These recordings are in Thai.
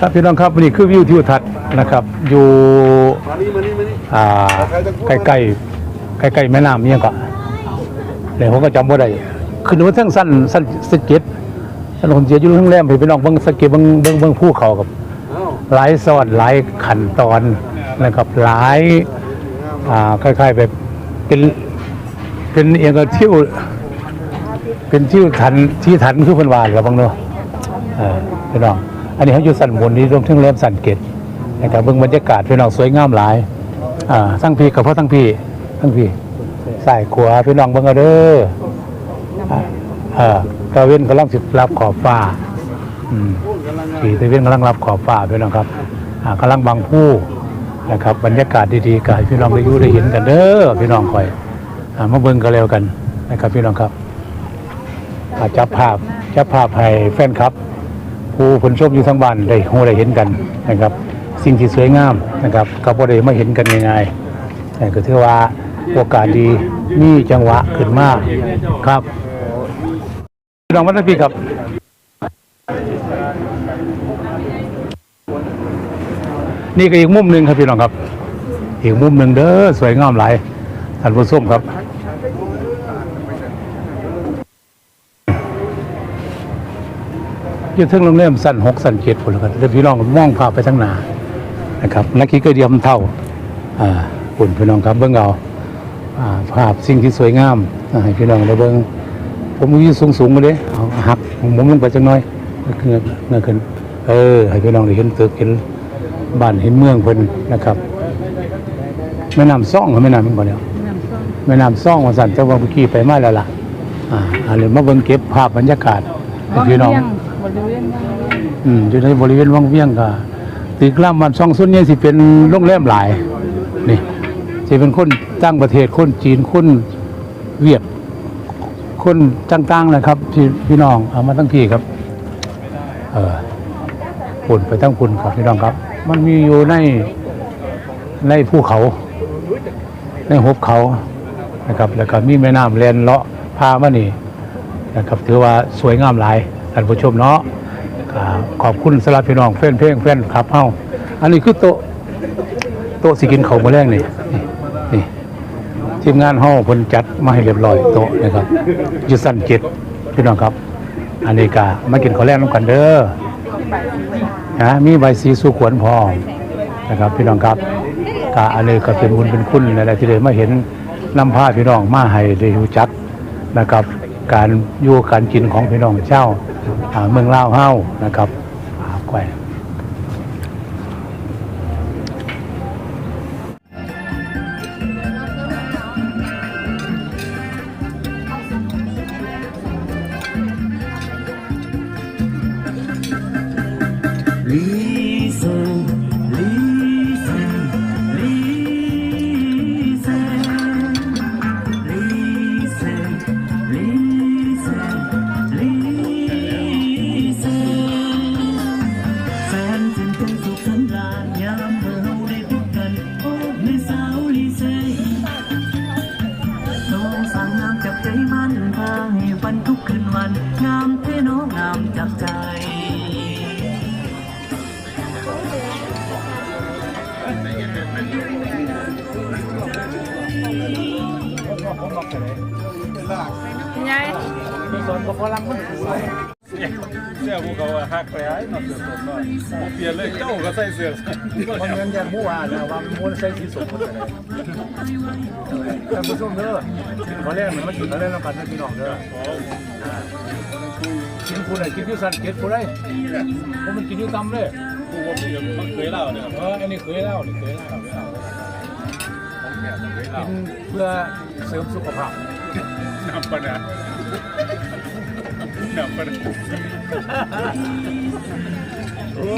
ครับพี่น้องครับนี่คือวิวทิวทัศน์นะครับ อยู่อ่าใกล้ใกล้ใกล้ใกล้ๆแม่น้ำเนี่ยก็เดี๋ยวผมก็จำว่าได้ขึ้นมาทั้งสั้นสั้นสเก็ตสั้นเสียอยู่ทั้งแรมไปพี่น้องเบิ่งสเก็ตเบิ่งเบิ่งเบิ่งภูเขากับหลายซ้อนหลายขั้นตอนนะครับหลายอ่าคล้ายๆแบบเป็นเป็นเอียงกับทิวเป็นทิวทันที่ทันคือเพิ่นว่าเราบ้างเนาะเออพี่น้อง อันนี้เขาอยู่สันบนนี้รวมถึงแรมสันเกตนะครับเบิ่งบรรยากาศพี่น้องสวยงามหลายอ่าทั้งพี่กับพ่อทั้งพี่ทั้งพี่สายขวาพี่น้องเบิ่งเอาเด้ออ่าเออตะเวนกำลังสิรับขอบฟ้าอืมขี่ตะเวนกำลังรับขอบฟ้าพี่น้องครับอ่ากำลังบางผู้นะครับ บรรยากาศดีๆก็ให้พี่น้องได้ยู่ได้เห็นกันเด้อพี่น้องคอยอ่ามาเบิ่งกันแล้วกันนะครับพี่น้องครับจับภาพจับภาพให้แฟนครับ ผู้คนชมอยู่ทั้งบ้านได้ฮู้ได้เห็นกันนะครับ สิ่งที่สวยงามนะครับก็บ่ได้มาเห็นกันง่ายๆแต่ก็ถือว่าโอกาสดีมีจังหวะขึ้นมาครับน้องวัดพี่ครับนี่ก็อีกมุมหนึ่งครับพี่น้องครับ อีกมุมหนึ่งเด้อสวยงามหลายท่านผู้ชมครับ อยู่เทึงโรงแรมสั้นหกสั้นเจ็ดคนละกันเดี๋ยวพี่น้องมองภาพไปทั้งหนานะครับนักขี่ก็เดียมเท่าอ่าปุ่นพี่น้องครับเบิ้งเอาอ่าภาพสิ่งที่สวยงามอ่าให้พี่น้องได้เบิ้งผมอยู่สูงสูงๆมาเลยเอาหักผมลงไปจังน้อยเงือกเงือกขึ้นเออให้พี่น้องได้เห็นตึกเห็นบ้านเห็นเมืองเพิ่นนะครับแม่น้ำซ่องเขาแม่น้ำมันบ่เนี่ยแม่น้ำซ่องว่าสั่นแต่ว่าเมื่อกี้ไปมาแล้วล่ะอ่าอันนี้มาเบิ่งเก็บภาพบรรยากาศให้พี่น้อง บริเวณวังเวียงอืมอยู่ในบริเวณวังเวียงก็ตึกล่ามวันช่องส่วนใหญ่สิเป็นโรงแรมหลาย นี่สิเป็นคนต่างประเทศคนจีนคนเวียดคนต่างๆนะครับ พี่พี่น้องเอามาทั้งพี่ครับ เออปุ่นไปทั้งปุ่นครับพี่น้องครับ มันมีอยู่ในในภูเขา ในหุบเขานะครับ แล้วก็มีแม่น้ำแลนเลาะพามานี่นะครับ ถือว่าสวยงามหลาย ท่านผู้ชมเนาะขอบคุณสำหรับพี่น้องแฟนเพลงแฟนครับเฮาอันนี้คือโต๊ะโต๊ะสิกินข้าวมื้อแรงนี่นี่ ทีมงานเฮาเพิ่นจัดมาให้เรียบร้อยโต๊ะนะครับอยู่สั้นเจ็ดพี่น้องครับ อันนี้ก็มากินข้าวแรงนำกันเด้อนะมีใบสีสุขวนพร้อมนะครับพี่น้องครับก็อันนี้ก็เป็นบุญเป็นคุณอะไรที่ได้มาเห็นนำพาพี่น้องมาให้ได้รู้จักนะครับ การอยู่การกินของพี่น้องเจ้า เมืองลาวเฮ้านะครับอ่าแกว่ ฝันทุกคืนวัน งามเท่น้องงามจากใจยายเสื้อพ วกเขาอะหักไปไอ้นอกเสื้อสดก็เปลี่ยนเลยเจ้าก็ใส่เสื้อมันเงินอย่างเมื่อวานนะว่าม้วนใส่สีสมกันเลยท่านผู้ชมเด้อมาเล่นมันมากินมาเล่นแล้วกันนะพี่น้องเด้อกินผู้ใดกินที่สันเก็ตผู้ใดผมมันกินที่ตำเลยกูว่ามีมันเคยเล่าเนี่ยเอออันนี้เคยเล่านี่เคยเล่าเคยเล่ากินเพื่อเสริมสุขภาพน้ำปะนะนำปะนะโอ้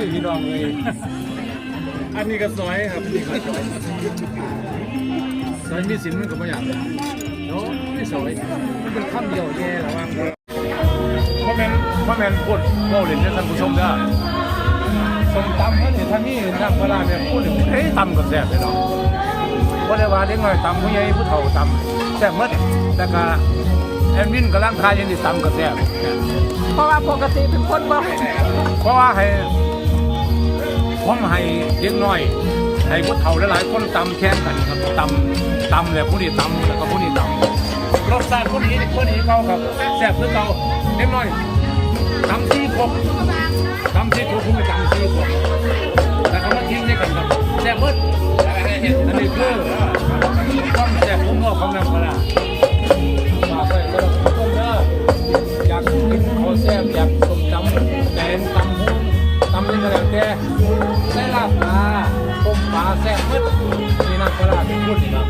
ยพี่น้องเลยอันนี้ก็ซอยครับนี่ก็ซอยสอยมีสินมันก็ไม่อยากโน้ไม่สอยมันเป็นคำเดียวแย่ระวังพ่อแม่นพ่อแม่นพูดเล่าเล่นให้ท่านผู้ชมได้ส้มตำเขาเนี่ยท่านนี่น้ำปลาร้าเนี่ยพูดเนี่ยเฮ้ยตำกับแซ่บเลยเนาะเพราะได้ว่าเด็กน้อยตำผู้ใหญ่ผู้เฒ่าตำแซ่บหมดแต่ก็ แอดมินกำลังทายอยังดีตำกับแซ่บเพราะว่าปกติเป็นคนบ่เพราะว่าให้ผมให้เด็กน้อยให้ผู้เฒ่าหลายๆคนตำแข่งกันครับตำตำแล้วผู้นี้ตำแล้วก็ผู้นี้ตำรสชาติผู้นี้ผู้นี้เขาครับแซ่บคือเก่าเด็กน้อยตำซีครบตำซีครบผู้นี้ตำซีครบแล้วก็มาทิ้งด้วยกันครับแซ่บหมดอันนี้คือความแซ่บของนอกของน้ำปลา ตำยังไงแล้วแต่ได้ลาบปลาต้มปลาแซ่บมืดนี่น้ำปลาร้าเป็นรุ่นนี่ครับ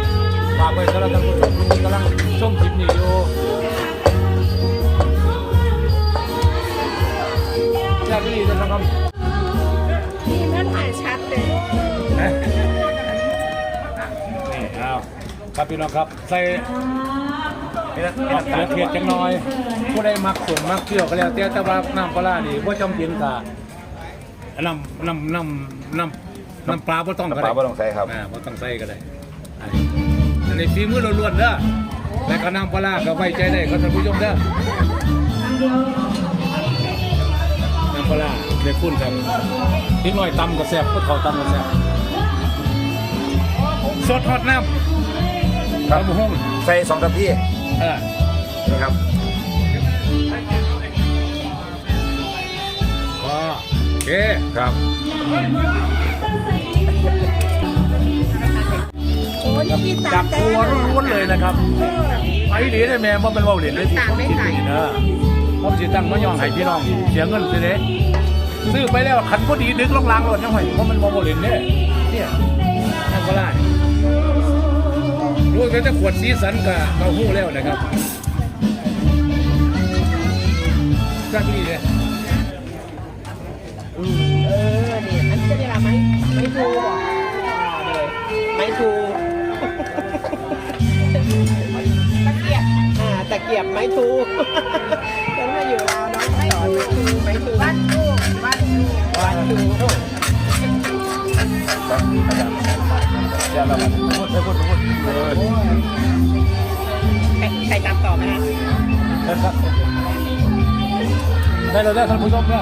ฝากไว้สำหรับท่านผู้ชมที่กำลังชมคลิปนี้อยู่แซ่บดีนะครับนี่มันถ่ายชัดเลยนี่เอาครับพี่น้องครับใส่เห็ดเห็ดเห็ดเห็ดจังน้อยผู้ใดมักส่วนมักเที่ยวก็แล้วแต่แต่ว่าน้ำปลาร้านี่ว่าจำเป็นกะ น้ำน้ำน้ำน้ำน้ำปลาบ่ต้องก็ปได้ลาบ่ต้องใส่ครับ อ่าบ่ต้องใส่ก็ได้อันนี้อันนี้ฝีมือล้วนๆเด้อแต่ก็น้ำปลาร้าก็ไว้ใจได้ครับท่านผู้ชมเด้อน้ำปลาร้าได้คุ้นกันนิดหน่อยตำก็แซ่บพุทเขาตำก็แซ่บสดฮอดน้ำครับห้องใส่สองทัพพี่เออนี่ครับก็ เคครับโอ้ยนี่พี่ตาจับแต้ตัวล้วนๆเลยนะครับไอ้ดีได้แม่ว่าเป็นเว่าเหรียญได้ที่ผมคิดนี่นะผมสิตั้งมาย่องให้พี่น้องเสียเงินสิเด้ซื้อไปแล้วขันก็ดีดึกลงลางรถยังไงเพราะมันบ่เหรียญเนี่ยเนี่ยนั่นก็ได้รู้แต่ถ้าขวดสีสันกับเต้าหู้แล้วนะครับจักดีเลย อ่าตะเกียบไม้ถูฉันมาอยู่ลาวน้องสอนไม้ถูไม้ถูบ้านถูบ้านถูบ้านถูกเดี๋ยวเรามาพูดไปพูดพูดใครใครตามต่อไหมฮะได้เลยได้ท่านผู้ชมเนี่